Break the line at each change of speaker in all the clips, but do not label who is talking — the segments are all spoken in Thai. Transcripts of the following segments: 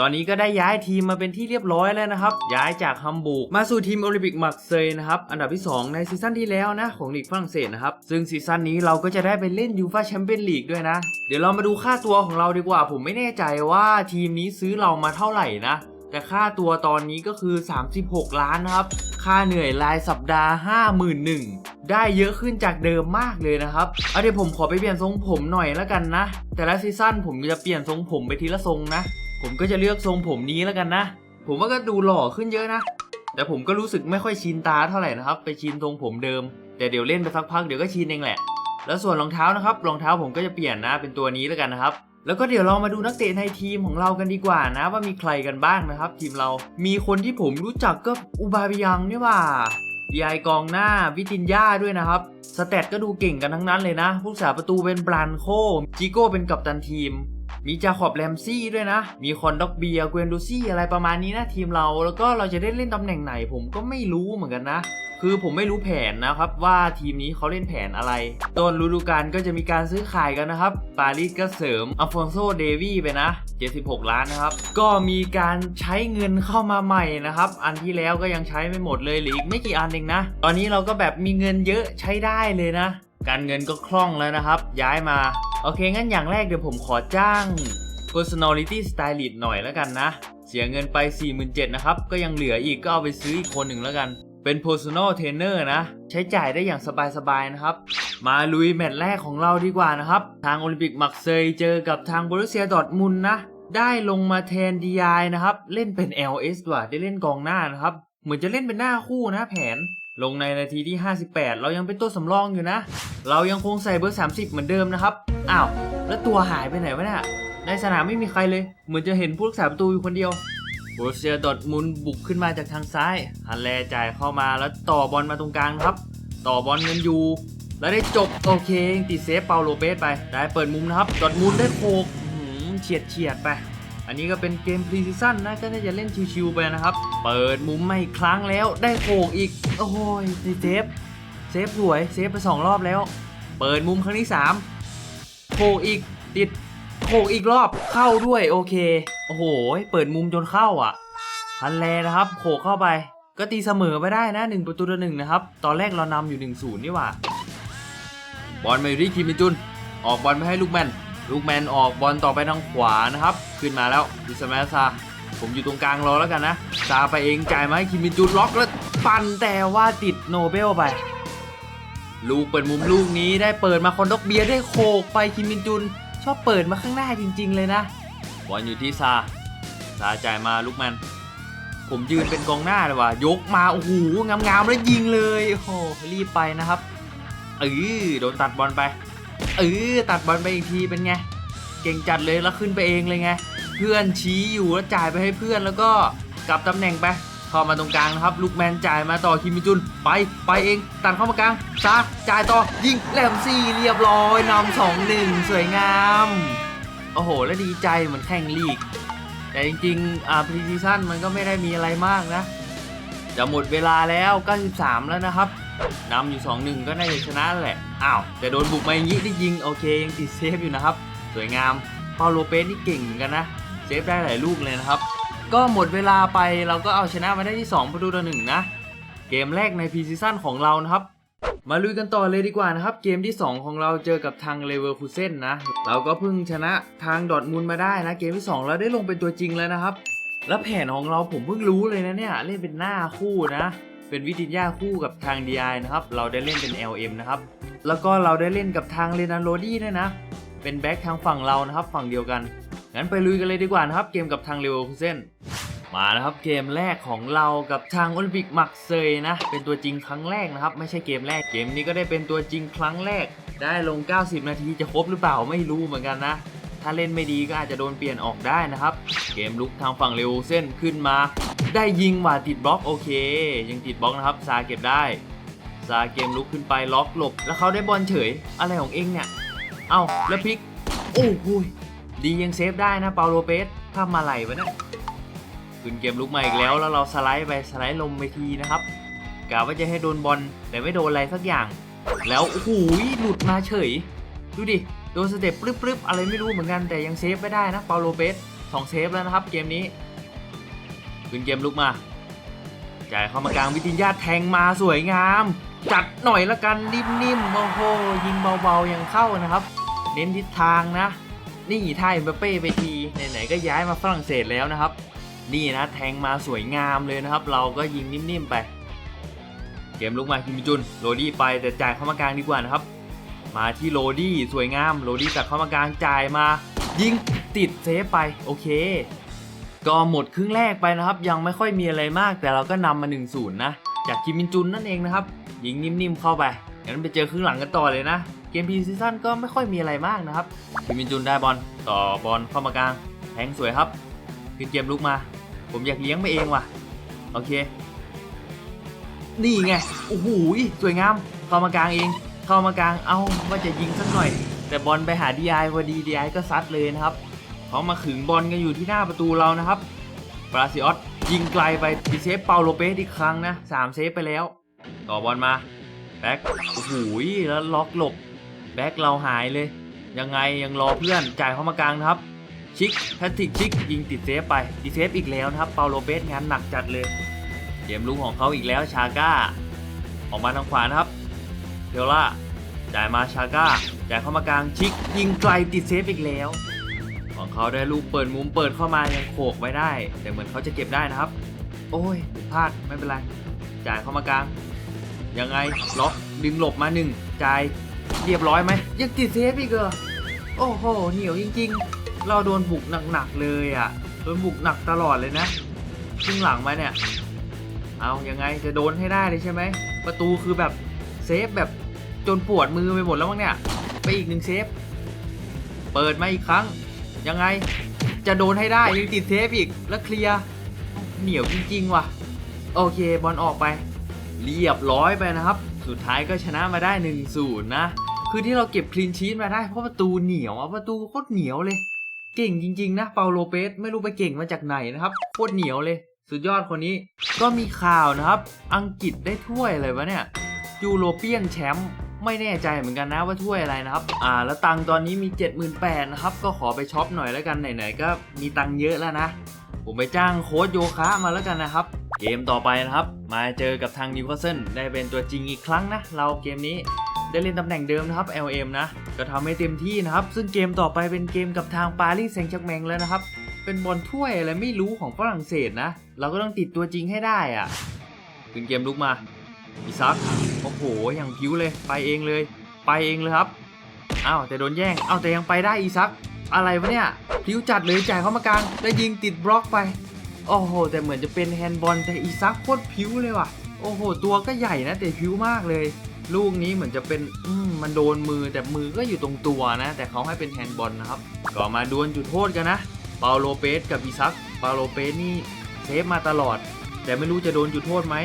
ตอนนี้ก็ได้ย้ายทีมมาเป็นที่เรียบร้อยแล้วนะครับ ย้ายจากฮัมบูร์กมาสู่ทีมโอลิมปิกมักเซยนะครับ อันดับที่ 2 ในซีซั่นที่แล้วนะ ของลีกฝรั่งเศสนะครับ ซึ่งซีซั่นนี้เราก็จะได้ไปเล่นยูฟาแชมเปี้ยนลีกด้วยนะ เดี๋ยวเรามาดูค่าตัวของเราดีกว่า ผมไม่แน่ใจว่าทีมนี้ซื้อเรามาเท่าไหร่นะ แต่ค่าตัวตอนนี้ก็คือ 36 ล้านนะครับ ค่าเหนื่อยรายสัปดาห์ 51,000ได้เยอะขึ้นจากเดิมมากเลยนะครับเอาเดี๋ยวผมขอไปเปลี่ยนทรงผมหน่อยแล้วกันนะ แต่ละซีซั่นผมจะเปลี่ยนทรงผมไปทีละทรงนะ ผมก็จะเลือกทรงผมนี้แล้วกันนะ ผมว่าก็ดูหล่อขึ้นเยอะนะ แต่ผมก็รู้สึกไม่ค่อยชินตาเท่าไหร่นะครับ ไปชินทรงผมเดิม แต่เดี๋ยวเล่นไปสักพักเดี๋ยวก็ชินเองแหละ แล้วส่วนรองเท้านะครับ รองเท้าผมก็จะเปลี่ยนนะเป็นตัวนี้แล้วกันนะครับ แล้วก็เดี๋ยวเรามาดูนักเตะในทีมของเรากันดีกว่านะ ว่ามีใครกันบ้างนะครับ ทีมเรา มีคนที่ผมรู้จักก็อุบาบิยังนี่ว่าดีไอกองหน้าวิตินยาด้วยนะครับสแตทก็ดูเก่งกันทั้งนั้นเลยนะ ผู้สาประตูเป็นบรันโคจิโก้เป็นกัปตันทีม มีจาขอบแรมซี่ด้วยนะ มีคอนด็อกเบียเกวนดูซี่อะไรประมาณนี้นะทีมเรา แล้วก็เราจะได้เล่นตำแหน่งไหนผมก็ไม่รู้เหมือนกันนะคือผมไม่รู้แผนนะครับว่าทีมนี้เขาเล่นแผนอะไรต้นฤดูกาลก็จะมีการซื้อขายกันนะครับ ปารีสก็เสริมอัลฟอนโซเดวี่ไปนะ 76 ล้านนะครับ ก็มีการใช้เงินเข้ามาใหม่นะครับ อันที่แล้วก็ยังใช้ไม่หมดเลยหรืออีกไม่กี่อันเองนะ ตอนนี้เราก็แบบมีเงินเยอะใช้ได้เลยนะ การเงินก็คล่องแล้วนะครับ ย้ายมา โอเค งั้นอย่างแรกเดี๋ยวผมขอจ้าง personality stylist หน่อยแล้วกันนะ เสียเงินไป 47,000นะครับ ก็ยังเหลืออีกก็เอาไปซื้ออีกคนหนึ่งแล้วกัน เป็น personal trainer นะ ใช้จ่ายได้อย่างสบายๆนะครับ มาลุยแมตช์แรกของเราดีกว่านะครับ ทางโอลิมปิกมักเซยเจอกับทางบรุเซียดอร์ทมุนนะ ได้ลงมาแทน DI นะครับ เล่นเป็น LS ว่ะได้เล่นกองหน้านะครับ เหมือนจะเล่นเป็นหน้าคู่นะแผน ลงในนาทีที่ 58 เรายังเป็นตัวสำรองอยู่นะ เรายังคงใส่เบอร์ 30 เหมือนเดิมนะครับ อ้าว แล้วตัวหายไปไหนวะเนี่ย ในสนามไม่มีใครเลย เหมือนจะเห็นผู้รักษาประตูอยู่คนเดียวโบรเซียดอร์ทมุนบุกขึ้นมาจากทางซ้ายฮันแลจ่ายเข้ามาแล้วต่อบอลมาตรงกลางครับ ต่อบอลเงินอยู่ แล้วได้จบโอเคติดเซฟเปาโลเปสไป ได้เปิดมุมนะครับ ดอร์ทมุนได้โคกเฉียดเฉียดไป อันนี้ก็เป็นเกมพรีซีซั่นนะก็น่าจะเล่นชิวๆไปนะครับ เปิดมุมไม่ครั้งแล้วได้โขกอีก โอ้ยเซฟเซฟสวยเซฟไปสองรอบแล้ว เปิดมุมครั้งที่สามโขกอีกติดโขกอีกรอบเข้าด้วยโอเค โอ้โหเปิดมุมจนเข้าอะฮันแลนะครับโขกเข้าไป ก็ตีเสมอไปได้นะหนึ่งประตูต่อหนึ่งนะครับ ตอนแรกเรานำอยู่1นศูนย์นี่หว่าบอลมาอยู่ที่คิมมิจุน ออกบอลไปให้ลูกแมน ลูกแมนออกบอลต่อไปทางขวานะครับ ขึ้นมาแล้วดิสมาซาผมอยู่ตรงกลางรอแล้วกันนะซาไปเองจ่ายมาให้คิมินจุนล็อกแล้วปั่นแต่ว่าติดโนเบลไป ลูกเปิดมุมลูกนี้ได้เปิดมาคอนดอกเบียได้โขกไปคิมินจุน ชอบเปิดมาข้างหน้าจริง ๆ เลยนะบอลอยู่ที่ซาซาจ่ายมาลูกแมนผมยืนเป็นกองหน้าเลยว่ะยกมาโอ้โหงามๆแล้วยิงเลยโอ้โหรีบไปนะครับเออโดนตัดบอลไป เออตัดบอลไปอีกทีเป็นไง เก่งจัดเลยแล้วขึ้นไปเองเลยไง เพื่อนชี้อยู่แล้วจ่ายไปให้เพื่อนแล้วก็กลับตำแหน่งไปเข้ามาตรงกลางนะครับลูกแมนจ่ายมาต่อคิมมิจุนไปไปเองตัดเข้ามากลางซาจ่ายต่อยิงแหลมซี่เรียบร้อยนำสองหนึ่งสวยงามโอ้โห แล้วดีใจเหมือนแข่งลีก แต่จริงๆอ่าพรีซีซั่นมันก็ไม่ได้มีอะไรมากนะ จะหมดเวลาแล้ว 93 แล้วนะครับนำอยู่ 2-1 ก็น่าจะชนะแหละ อ้าวแต่โดนบุกมาอย่างนี้ได้ยิงโอเคยังติดเซฟอยู่นะครับ สวยงามเปาโลเปสนี่เก่งเหมือนกันนะเซฟได้หลายลูกเลยนะครับ ก็หมดเวลาไปเราก็เอาชนะมาได้ที่2ประตูต่อหนึ่งนะ เกมแรกในพรีซีซั่นของเรานะครับ มาลุยกันต่อเลยดีกว่านะครับ เกมที่ 2 ของเราเจอกับทางเลเวอร์คูเซนนะ เราก็เพิ่งชนะทางดอทมุนด์มาได้นะ เกมที่ 2 เราได้ลงเป็นตัวจริงแล้วนะครับ แล้วแผนของเราผมเพิ่งรู้เลยนะเนี่ยเล่นเป็นหน้าคู่นะ เป็นวิตินยาคู่กับทาง DI นะครับ เราได้เล่นเป็น LM นะครับ แล้วก็เราได้เล่นกับทางเรนันโรดี้ด้วยนะ เป็นแบ็คทางฝั่งเรานะครับ ฝั่งเดียวกัน งั้นไปลุยกันเลยดีกว่านะครับ เกมกับทางเลเวอคูเซนมานะครับเกมแรกของเรากับทางโอลิมปิกมักเซยนะ เป็นตัวจริงครั้งแรกนะครับ ไม่ใช่เกมแรกเกมนี้ก็ได้เป็นตัวจริงครั้งแรก ได้ลง 90 นาทีจะครบหรือเปล่าไม่รู้เหมือนกันนะ ถ้าเล่นไม่ดีก็อาจจะโดนเปลี่ยนออกได้นะครับ เกมลุกทางฝั่งเร็วเส้นขึ้นมา ได้ยิงว่าติดบล็อกโอเค ยังติดบล็อกนะครับซาเก็บได้ซาเกมลุกขึ้นไปล็อกหลบ แล้วเขาได้บอลเฉยอะไรของเองเนี่ย เอ้าแล้วพลิก โอ้โหดียังเซฟได้นะเปาโลเปสถ้ามาไหลวะเนี่ยขึ้นเกมลุกมาอีกแล้วแล้วเราสไลด์ไปสไลด์ลงไปทีนะครับกะว่าจะให้โดนบอลแต่ไม่โดนอะไรสักอย่าง แล้วโอ้โหหลุดมาเฉย ดูดิ โดนสเต็ปปรึ๊บๆอะไรไม่รู้เหมือนกันแต่ยังเซฟไม่ได้นะเปาโลเปสสองเซฟแล้วนะครับเกมนี้ขึ้นเกมลุกมาจ่ายเข้ามากลางวิทิญญาแทงมาสวยงาม จัดหน่อยละกันนิ่มๆโอ้โหยิงเบาๆยังเข้านะครับ เน้นทิศทางนะ นี่ท่าเอ็มเป้ไปทีไหนๆก็ย้ายมาฝรั่งเศสแล้วนะครับ นี่นะแทงมาสวยงามเลยนะครับ เราก็ยิงนิ่มๆไป เกมลุกมาคิมมิจุนโรดี้ไปแต่จ่ายเข้ามากลางดีกว่านะครับ มาที่โรดี้สวยงามโรดี้ตัดเข้ามากลางจ่ายมา ยิงติดเซฟไปโอเค ก็หมดครึ่งแรกไปนะครับ ยังไม่ค่อยมีอะไรมาก แต่เราก็นำมา1นศูนย์นะจากคิมมินจุนนั่นเองนะครับ ยิงนิ่มๆเข้าไปงั้นไปเจอครึ่งหลังกันต่อเลยนะ เกมพีซีซั่นก็ไม่ค่อยมีอะไรมากนะครับคิมมินจุนได้บอลต่อบอลเข้ามากลางแทงสวยครับขึ้นเกมลุกมา ผมอยากเลี้ยงไปเองว่ะโอเค นี่ไงโอ้โหสวยงามเข้ามากลางเอง เข้ามากลางเอ้าว่าจะยิงสักหน่อย แต่บอลไปหาดีไอพอดีดีไอก็ซัดเลยนะครับเขามาขึงบอลกันอยู่ที่หน้าประตูเรานะครับบราซิออสยิงไกลไปดีเซฟเปาโลเปสอีกครั้งนะสามเซฟไปแล้ว ต่อบอลมาแบ็คโอ้โหแล้วล็อกหลบแบ็คเราหายเลย ยังไงยังรอเพื่อนจ่ายเข้ามากลางครับ ชิกแพทริกชิกยิงติดเซฟไปดีเซฟอีกแล้วนะครับเปาโลเปสงานหนักจัดเลยเกมลุกของเขาอีกแล้วชาก้า ออกมาทางขวานะครับ เทล่าจ่ายมาชาก้าจ่ายเข้ามากลางชิกยิงไกลติดเซฟอีกแล้ว ของเขาได้ลูกเปิดมุมเปิดเข้ามายังโขกไว้ได้ แต่เหมือนเขาจะเก็บได้นะครับ โอ้ยพลาดไม่เป็นไรจ่ายเข้ามากลางยังไงล็อกดึงหลบมาหนึ่งจ่ายเรียบร้อยไหมยังติดเซฟอีกเหรอโอ้โหเหนียวจริง ๆ เราโดนบุกหนักๆเลยอะโดนบุกหนักตลอดเลยนะครึ่งหลังมาเนี่ย เอายังไงจะโดนให้ได้เลยใช่ไหมประตูคือแบบเซฟแบบ จนปวดมือไปหมดแล้วมั้งเนี่ย ไปอีกหนึ่งเซฟ เปิดมาอีกครั้ง ยังไง จะโดนให้ได้ยังติดเซฟอีก แล้วเคลียร์ เหนียวจริงๆว่ะ โอเคบอลออกไป เรียบร้อยไปนะครับ สุดท้ายก็ชนะมาได้1นศูนย์นะ คือที่เราเก็บคลีนชีตมาได้เพราะประตูเหนียวอะประตูโคตรเหนียวเลย เก่งจริง ๆ นะเปาโลเปสไม่รู้ไปเก่งมาจากไหนนะครับโคตรเหนียวเลย สุดยอดคนนี้ ก็มีข่าวนะครับ อังกฤษได้ถ้วยอะไรวะเนี่ยยูโรเปียนแชมป์ ไม่แน่ใจเหมือนกันนะว่าถ้วยอะไรนะครับ อ่า แล้วตังตอนนี้มี 78,000นะครับ ก็ขอไปช็อปหน่อยแล้วกันไหนๆก็มีตังเยอะแล้วนะ ผมไปจ้างโค้ชโยคะมาแล้วกันนะครับ เกมต่อไปนะครับ มาเจอกับทางนิวคาสเซิลได้เป็นตัวจริงอีกครั้งนะ เราเกมนี้ได้เล่นตำแหน่งเดิมนะครับ LM นะ ก็ทำให้เต็มที่นะครับ ซึ่งเกมต่อไปเป็นเกมกับทางปารีสแซงต์แชร์แมงแล้วนะครับ เป็นบอลถ้วยอะไรไม่รู้ของฝรั่งเศสนะ เราก็ต้องติดตัวจริงให้ได้อะถึงเกมลุกมา อีซักโอ้โหอย่างผิวเลยไปเองเลย ไปเองเลยครับอ้าวแต่โดนแย่งอ้าวแต่ยังไปได้อีซัก อะไรวะเนี่ยผิวจัดเลยจ่ายเข้ามากลางแล้วยิงติดบล็อกไปโอ้โห แต่เหมือนจะเป็นแฮนด์บอลแต่อีซักโคตรผิวเลยว่ะโอ้โห ตัวก็ใหญ่นะ แต่ผิวมากเลย ลูกนี้เหมือนจะเป็นอืมมันโดนมือแต่มือก็อยู่ตรงตัวนะ แต่เขาให้เป็นแฮนด์บอลนะครับ ก็มาดวลจุดโทษกันนะเปาโลเปสกับอีซักเปาโลเปสนี่เซฟมาตลอด แต่ไม่รู้จะโดนจุดโทษไหม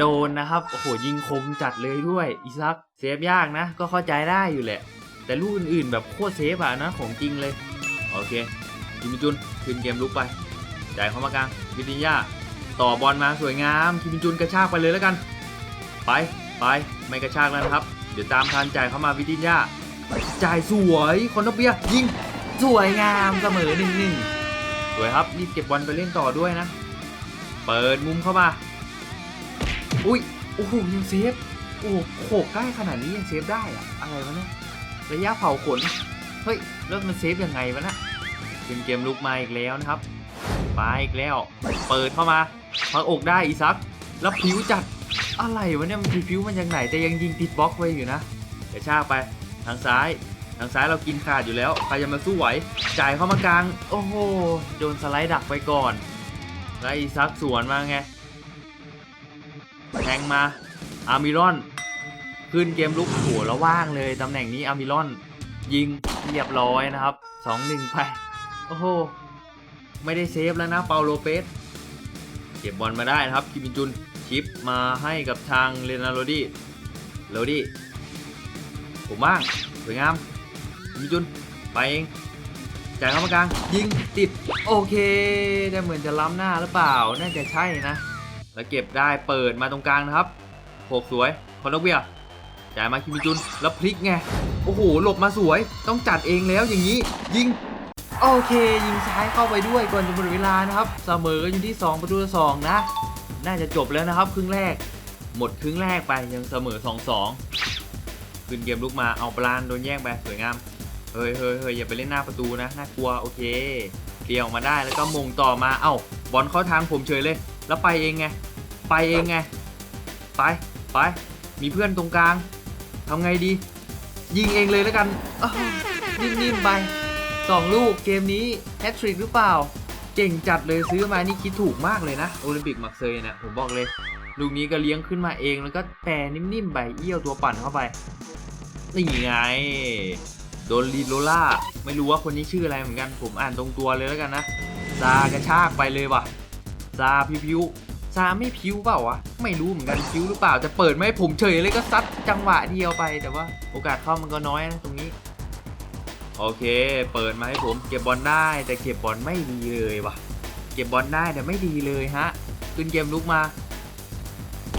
โดนนะครับโอ้โหยิงคมจัดเลยด้วยอีซักเซฟยากนะ ก็เข้าใจได้อยู่แหละ แต่ลูกอื่นๆแบบโคตรเซฟอะนะของจริงเลยโอเคจิมิจุนคืนเกมลุกไปจ่ายเข้ามากลางวิทิญญาต่อบอลมาสวยงามคิมิจุนกระชากไปเลยแล้วกัน ไปไปไม่กระชากแล้วครับ เดี๋ยวตามทันจ่ายเข้ามาวิทิญญาจ่ายสวยคอนโดเบียยิงสวยงามเสมอหนึ่งหนึ่งสวยครับรีบเก็บบอลไปเล่นต่อด้วยนะ เปิดมุมเข้ามา อุ้ยโอ้โหยังเซฟโอ้โหโขกใกล้ขนาดนี้ยังเซฟได้อะอะไรวะเนี่ยระยะเผาขนเฮ้ยแล้วมันเซฟยังไงวะนะเป็นเกมลุกมาอีกแล้วนะครับมาอีกแล้ว เปิดเข้ามาพักอกได้อีซักแล้วผิวจัดอะไรวะเนี่ยมันผิวมันยังไหนแต่ยังยิงติดบล็อกไว้อยู่นะกระชากไปทางซ้ายทางซ้ายเรากินขาดอยู่แล้วใครจะมาสู้ไหว จ่ายเข้ามากลาง โอ้โห โดนสไลด์ดักไปก่อน แล้วอีซักสวนมาไง แทงมาอาร์มิรอน ขึ้นเกมลุกโหัวแล้วว่างเลยตำแหน่งนี้อาร์มิรอน ยิงเรียบร้อยนะครับ2-1ไป โอ้โห ไม่ได้เซฟแล้วนะเปาโลเปสเก็บบอลมาได้นะครับคิมินจุนชิปมาให้กับทางเรนาโรดี้โรดี้ผมว่างสวยงามคิมินจุนไปเองจ่ายเข้ามากลางยิงติด โอเค แต่เหมือนจะล้ำหน้าหรือเปล่า น่าจะใช่นะ แล้วเก็บได้เปิดมาตรงกลางนะครับโขกสวยคอนโดเบียจ่ายมาคิมิจุนแล้วพลิกไงโอ้โหหลบมาสวยต้องจัดเองแล้วอย่างนี้ ยิงโอเค ยิงซ้ายเข้าไปด้วยก่อนจะหมดเวลานะครับเสมอกันอยู่ที่ 2 ประตูต่อสองนะ น่าจะจบแล้วนะครับ ครึ่งแรก หมดครึ่งแรกไปยังเสมอ 2-2 ขึ้นเกมลุกมาเอาปลานโดนแย่งไปสวยงามเฮ้ยเฮ้ยเฮ้ยอย่าไปเล่นหน้าประตูนะน่ากลัวโอเคเกี่ยวมาได้แล้วก็มงต่อมาเอ้าบอลเข้าทางผมเฉยเลย แล้วไปเองไง ไปเองไง ไปไป มีเพื่อนตรงกลางทำไงดี ยิงเองเลยแล้วกันนิ่มๆไปสองลูกเกมนี้แฮตทริกหรือเปล่า เก่งจัดเลยซื้อมานี่คิดถูกมากเลยนะโอลิมปิกมักเซยนะผมบอกเลย ลูกนี้ก็เลี้ยงขึ้นมาเองแล้วก็แปรนิ่มๆไปเอี้ยวตัวปั่นเข้าไปนี่ไงโดนลีโลล่าไม่รู้ว่าคนนี้ชื่ออะไรเหมือนกัน ผมอ่านตรงตัวเลยแล้วกันนะซากระชากไปเลยว่ะซาพิพิว ซาไม่พิวเปล่าวะ ไม่รู้เหมือนกันพิวหรือเปล่า จะเปิดไม่ผมเฉยเลยก็ซัดจังหวะเดียวไปแต่ว่า โอกาสเข้ามันก็น้อยนะตรงนี้ โอเค เปิดมาให้ผมเก็บบอลได้ แต่เก็บบอลไม่ดีเลยว่ะ เก็บบอลได้แต่ไม่ดีเลยฮะขึ้นเกมลุกมา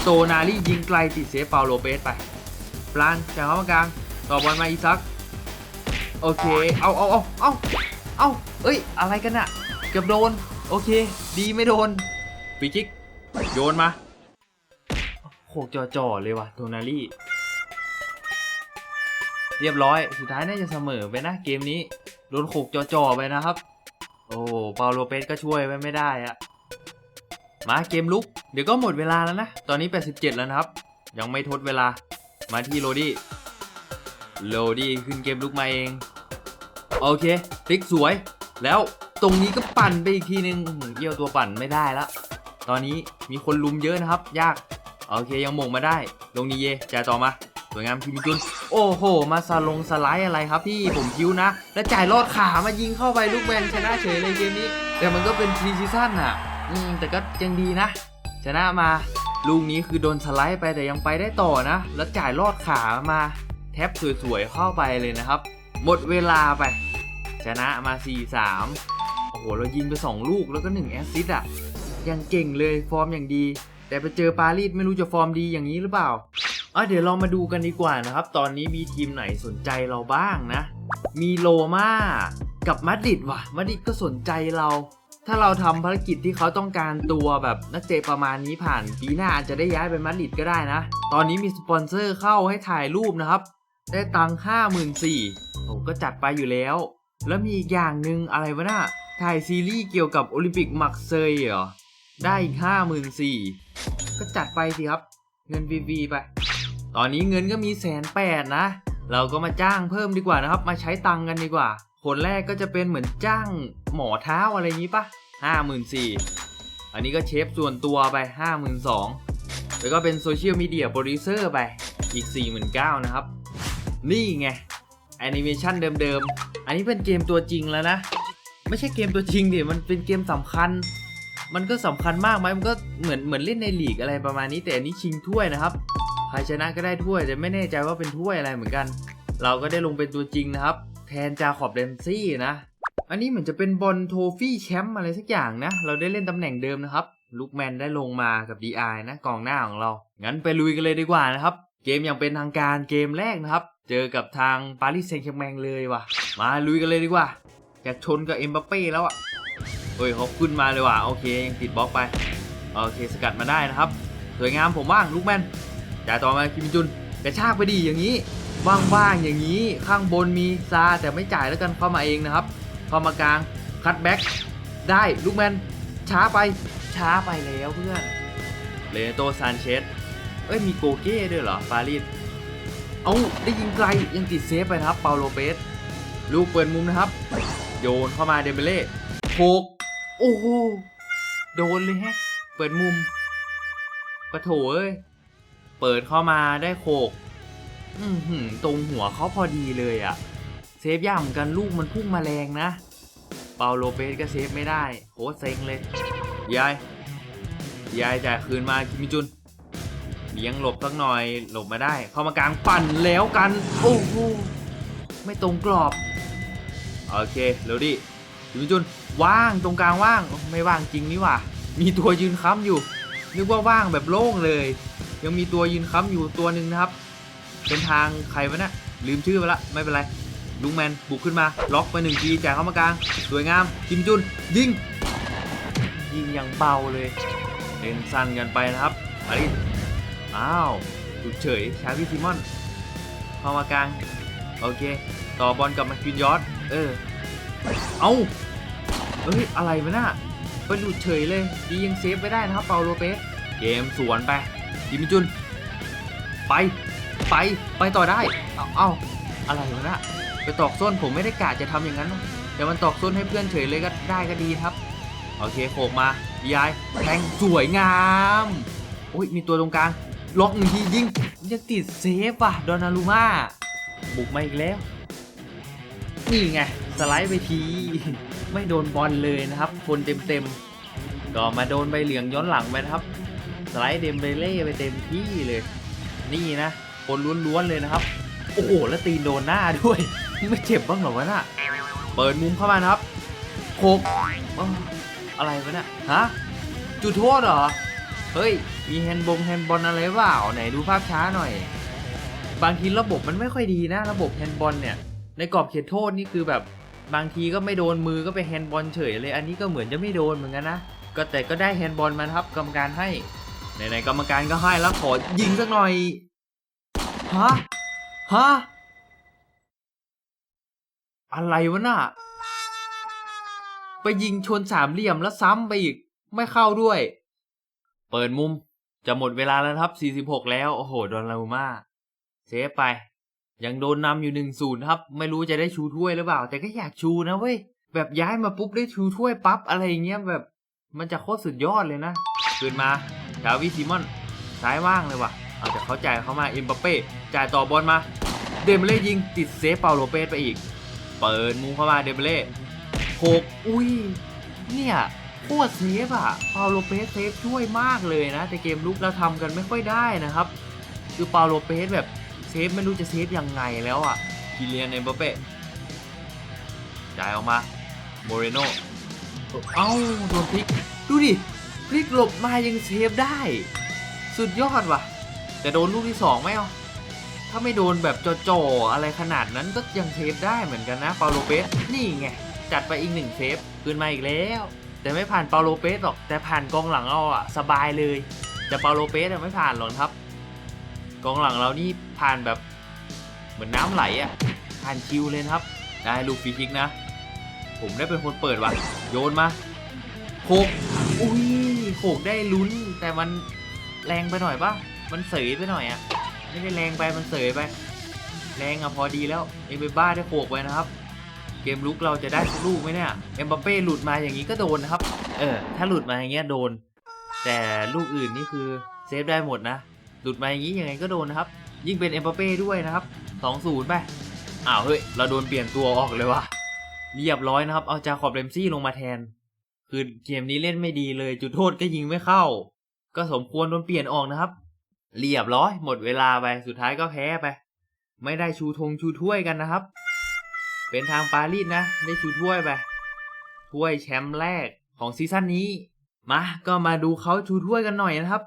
โซนารี่ยิงไกลติดเซฟเปาโลเปสไปปลานจากเข้ามากลางต่อบอลมาอีซักโอเค เอาเอาเอาเอาเอาเอ้ย อะไรกันอะเกือบโดน โอเค ดีไม่โดนปีกิก โยนมาโขกจ่อๆเลยว่ะโทนารี่ เรียบร้อย สุดท้ายน่าจะเสมอไปนะเกมนี้ โดนโขกจ่อๆไปนะครับ โอ้เปาโลเปสก็ช่วยไว้ไม่ได้อะมาเกมลุก เดี๋ยวก็หมดเวลาแล้วนะ ตอนนี้ 87 แล้วนะครับ ยังไม่ทดเวลา มาที่โรดี้ โรดี้ขึ้นเกมลุกมาเอง โอเคพลิกสวย แล้วตรงนี้ก็ปั่นไปอีกทีนึงเกี่ยวตัวปั่นไม่ได้ละ ตอนนี้มีคนลุมเยอะนะครับ ยาก โอเคยังหมงมาได้ ลงนีเยจ่ายต่อมาสวยงามคิมจุน โอ้โห มาสลงสไลด์อะไรครับพี่ผมคิ้วนะ แล้วจ่ายลอดขามายิงเข้าไปลูกแมนชนะเฉยเลยเกมนี้ แต่มันก็เป็นพรีซีซั่นอะอืมแต่ก็ยังดีนะ ชนะมาลูกนี้คือโดนสไลด์ไปแต่ยังไปได้ต่อนะ แล้วจ่ายลอดขามา แท็บสวยๆเข้าไปเลยนะครับ หมดเวลาไป ชนะมา 4-3โอ้โห เรายิงไป 2 ลูกแล้วก็ 1 แอสซิสต์อะ ยังเก่งเลยฟอร์มอย่างดี แต่ไปเจอปารีสไม่รู้จะฟอร์มดีอย่างนี้หรือเปล่าอะเดี๋ยวเรามาดูกันดีกว่านะครับ ตอนนี้มีทีมไหนสนใจเราบ้างนะ มีโลมากับมาดริดว่ะมาดริดก็สนใจเรา ถ้าเราทำภารกิจที่เขาต้องการตัวแบบนักเตะประมาณนี้ผ่านปีหน้าอาจจะได้ย้ายไปมาดริดก็ได้นะ ตอนนี้มีสปอนเซอร์เข้าให้ถ่ายรูปนะครับ ได้ตังค์ห้าหมื่นสี่ผมก็จัดไปอยู่แล้ว แล้วมีอีกอย่างหนึ่งอะไรวะน่ะถ่ายซีรีส์เกี่ยวกับโอลิมปิกมักเซยเหรอ ได้อีกห้าหมื่นสี่ก็จัดไปสิครับ เงินฟรีไป ตอนนี้เงินก็มีแสนแปดนะ เราก็มาจ้างเพิ่มดีกว่านะครับ มาใช้ตังกันดีกว่า คนแรกก็จะเป็นเหมือนจ้างหมอเท้าอะไรอย่างนี้ปะห้าหมื่นสี่อันนี้ก็เชฟส่วนตัวไปห้าหมื่นสองแล้วก็เป็นโซเชียลมีเดียโปรดิวเซอร์ไปอีก4 9 0 0 0นะครับ นี่ไงแอนิเมชันเดิมๆ อันนี้เป็นเกมตัวจริงแล้วนะ ไม่ใช่เกมตัวจริงดิมันเป็นเกมสำคัญ มันก็สำคัญมากไหมมันก็เหมือนเหมือนเล่นในลีกอะไรประมาณนี้ แต่อันนี้ชิงถ้วยนะครับใครชนะก็ได้ถ้วยแต่ไม่แน่ใจว่าเป็นถ้วยอะไรเหมือนกัน เราก็ได้ลงเป็นตัวจริงนะครับ แทนจาขอบเดนซี่นะ อันนี้เหมือนจะเป็นบอลโทฟี่แชมป์อะไรสักอย่างนะ เราได้เล่นตำแหน่งเดิมนะครับลูกแมนได้ลงมากับ DI นะกองหน้าของเรา งั้นไปลุยกันเลยดีกว่านะครับ เกมอย่างเป็นทางการเกมแรกนะครับ เจอกับทางปารีสแซงต์แชร์แมงเลยว่ะ มาลุยกันเลยดีกว่าอยากชนกับเอ็มบัปเป้แล้วอะ เฮ้ยเขาขึ้นมาเลยว่ะโอเคยังติดบล็อกไปโอเคสกัดมาได้นะครับ สวยงามผมว่างลูกแมนจ่ายต่อมาคิมจุนกระชากไปดีอย่างนี้ว่างๆอย่างนี้ข้างบนมีซาแต่ไม่จ่ายแล้วกันเข้ามาเองนะครับเข้ามากลางคัตแบ็กได้ลูกแมนช้าไปช้าไปแล้วเพื่อนเลโตซานเชสเอ้ยมีโกเก้ด้วยเหรอปารีสเอาได้ยิงไกลยังติดเซฟไปนะครับเปาโลเปสลูกเปิดมุมนะครับ โยนเข้ามาเดมเบเล่โคก โอ้โหโดนเลยแฮะ เปิดมุมปะโถเอ้ย เปิดเข้ามาได้โคกอือหือตรงหัวเขาพอดีเลยอะเซฟยากเหมือนกันลูกมันพุ่งมาแรงนะ เปาโลเปสก็เซฟไม่ได้โคตรเซ็งเลย ยาย ยายจ่ายคืนมาคิมิจุนเลี้ยงหลบสักหน่อยหลบมาได้ เข้ามากลางปั่นแล้วกัน โอ้โหไม่ตรงกรอบ โอเคเร็วดิคิมิจุน ว่างตรงกลางว่างไม่ว่างจริงนี่หว่า มีตัวยืนค้ำอยู่ นึกว่าว่างแบบโล่งเลย ยังมีตัวยืนค้ำอยู่ตัวหนึ่งนะครับ เป็นทางใครวะเนะี่ยลืมชื่อไปละไม่เป็นไรลุงแมนบุกขึ้นมา ล็อกไปหนึ่งทีแจกเข้ามากลาง สวยงามคิมจุน ยิง ยิงอย่างเบาเลยเล่นสั้นกันไปนะครับอาริอ้าวหลุดเฉยชาวิซิมอนเข้ามากลาง โอเค ต่อบอลกลับมาคินยอด เออ เอา เอ้ย อะไรวะน่ะไปหลุดเฉยเลยดียังเซฟไว้ได้นะครับเปาโลเปสเกมสวนไปจิมิจุน ไป ไป ไปต่อได้ เอาเอาอะไรวะน่ะไปตอกส้นผมไม่ได้กะจะทำอย่างนั้นนะแต่มันตอกส้นให้เพื่อนเฉยเลยก็ได้ก็ดีครับ โอเคโขกมายายแทงสวยงามโอ้ยมีตัวตรงกลางล็อกหนึ่งทียิงยังติดเซฟว่ะดอนารูมาบุกมาอีกแล้ว นี่ไง สไลด์ไปที ไม่โดนบอลเลยนะครับ คนเต็มๆ ก็มาโดนใบเหลืองย้อนหลังไปนะครับ สไลด์เดมเบเล่ไปเต็มที่เลย นี่นะ คนล้วนๆเลยนะครับ โอ้โห แล้วตีนโดนหน้าด้วย ไม่เจ็บบ้างเหรอวะน่ะ เปิดมุมเข้ามานะครับโคกอะไรวะเนี่ยฮะ จุดโทษเหรอ เฮ้ย มีแฮนด์บงแฮนด์บอลอะไรเปล่า ไหนดูภาพช้าหน่อย บางทีระบบมันไม่ค่อยดีนะ ระบบแฮนด์บอลเนี่ย ในกรอบเขตโทษนี่คือแบบ บางทีก็ไม่โดนมือก็ไปแฮนด์บอลเฉยเลย อันนี้ก็เหมือนจะไม่โดนเหมือนกันนะ ก็แต่ก็ได้แฮนด์บอลมาครับกรรมการให้ไหนๆกรรมการก็ให้แล้วขอยิงสักหน่อยฮะฮะอะไรวะน่ะไปยิงชนสามเหลี่ยมแล้วซ้ำไปอีกไม่เข้าด้วย เปิดมุมจะหมดเวลาแล้วครับ 46 แล้ว โอ้โหโดนลามาเซฟไป ยังโดนนำอยู่หนึ่งศูนย์ครับ ไม่รู้จะได้ชูถ้วยหรือเปล่า แต่ก็อยากชูนะเว้ย แบบย้ายมาปุ๊บได้ชูถ้วยปั๊บอะไรอย่างเงี้ยแบบมันจะโคตรสุดยอดเลยนะคืนมาดาวิซิมอนซ้ายว่างเลยว่ะ เอาแต่เขาจ่ายเข้ามาเอ็มบัปเป้จ่ายต่อบอลมา เดมเบเล่ยิงติดเซฟเปาโลเปสไปอีก เปิดมุมเข้ามาเดมเบเล่โคกอุ้ย เนี่ยโคตรเซฟอะเปาโลเปสเซฟช่วยมากเลยนะ แต่เกมลุกเราทำกันไม่ค่อยได้นะครับ คือเปาโลเปสแบบ เซฟไม่รู้จะเซฟยังไงแล้วอะคิเลียนเอ็มบัปเป้จ่ายออกมาโมเรโนเอ้าโดนพลิก ดูดิพลิกหลบมายังเซฟได้ สุดยอดว่ะ แต่โดนลูกที่สองไหมเอาถ้าไม่โดนแบบจ่อๆอะไรขนาดนั้นก็ยังเซฟได้เหมือนกันนะเปาโลเปสนี่ไง จัดไปอีกหนึ่งเซฟคืนมาอีกแล้ว แต่ไม่ผ่านเปาโลเปสหรอกแต่ผ่านกองหลังเราอะสบายเลย แต่เปาโลเปสไม่ผ่านหรอกครับ กองหลังเรานี่ผ่านแบบเหมือนน้ำไหลอะผ่านชิวเลยครับ ได้ลูกฟรีคิกนะ ผมได้เป็นคนเปิดว่ะ โยนมาโขกอุ้ยโขกได้ลุ้น แต่มันแรงไปหน่อยปะมันเสยไปหน่อยอะไม่ได้แรงไปมันเสยไป แรงอะพอดีแล้วเอ็มเบบ้าได้โขกไว้นะครับ เกมลุกเราจะได้สักลูกไหมเนี่ยเอ็มบัปเป้หลุดมาอย่างนี้ก็โดนนะครับ เออ ถ้าหลุดมาอย่างเงี้ยโดน แต่ลูกอื่นนี่คือเซฟได้หมดนะ หลุดมาอย่างนี้ยังไงก็โดนนะครับ ยิ่งเป็นเอ็มบัปเป้ด้วยนะครับ2-0ไปอ้าวเฮ้ยเราโดนเปลี่ยนตัวออกเลยว่ะเรียบร้อยนะครับ เอาจาขอบเรมซี่ลงมาแทน คือเกมนี้เล่นไม่ดีเลย จุดโทษก็ยิงไม่เข้า ก็สมควรโดนเปลี่ยนออกนะครับ เรียบร้อย หมดเวลาไป สุดท้ายก็แพ้ไป ไม่ได้ชูธงชูถ้วยกันนะครับ เป็นทางปารีสนะ ได้ชูถ้วยไป ถ้วยแชมป์แรกของซีซั่นนี้ มา ก็มาดูเขาชูถ้วยกันหน่อยนะครับ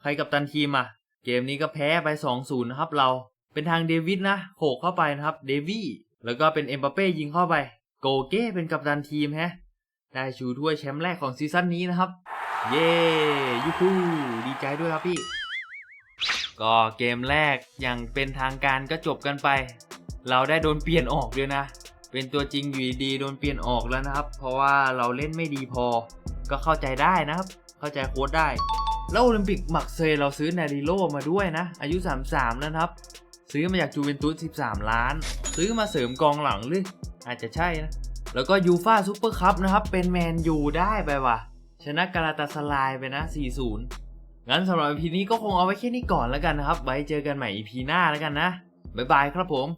ใครกับตันทีมอะ เกมนี้ก็แพ้ไป 2-0 นะครับ เราเป็นทางเดวิดนะโขกเข้าไปนะครับ เดวี่แล้วก็เป็นเอ็มบัปเป้ยิงเข้าไป โกเก้เป็นกัปตันทีมแฮะ ได้ชูถ้วยแชมป์แรกของซีซั่นนี้นะครับ เย้ยูฮูดีใจด้วยครับพี่ ก็เกมแรกอย่างเป็นทางการก็จบกันไป เราได้โดนเปลี่ยนออกด้วยนะ เป็นตัวจริงอยู่ดีๆโดนเปลี่ยนออกแล้วนะครับ เพราะว่าเราเล่นไม่ดีพอ ก็เข้าใจได้นะครับ เข้าใจโค้ดได้ แล้วโอลิมปิกมักเซยเราซื้อนาริโลมาด้วยนะ อายุ 33 แล้วนะครับ ซื้อมาจากจูเวนตุส 13 ล้าน ซื้อมาเสริมกองหลังหรือ อาจจะใช่นะ แล้วก็ยูฟาซูเปอร์คัพนะครับ เป็นแมนยูได้ไปว่ะ ชนะกาลาตาสลายไปนะ 4-0 งั้นสำหรับ EP นี้ก็คงเอาไว้แค่นี้ก่อนแล้วกันนะครับ ไว้เจอกันใหม่ EP หน้าแล้วกันนะ บ๊ายบายครับผม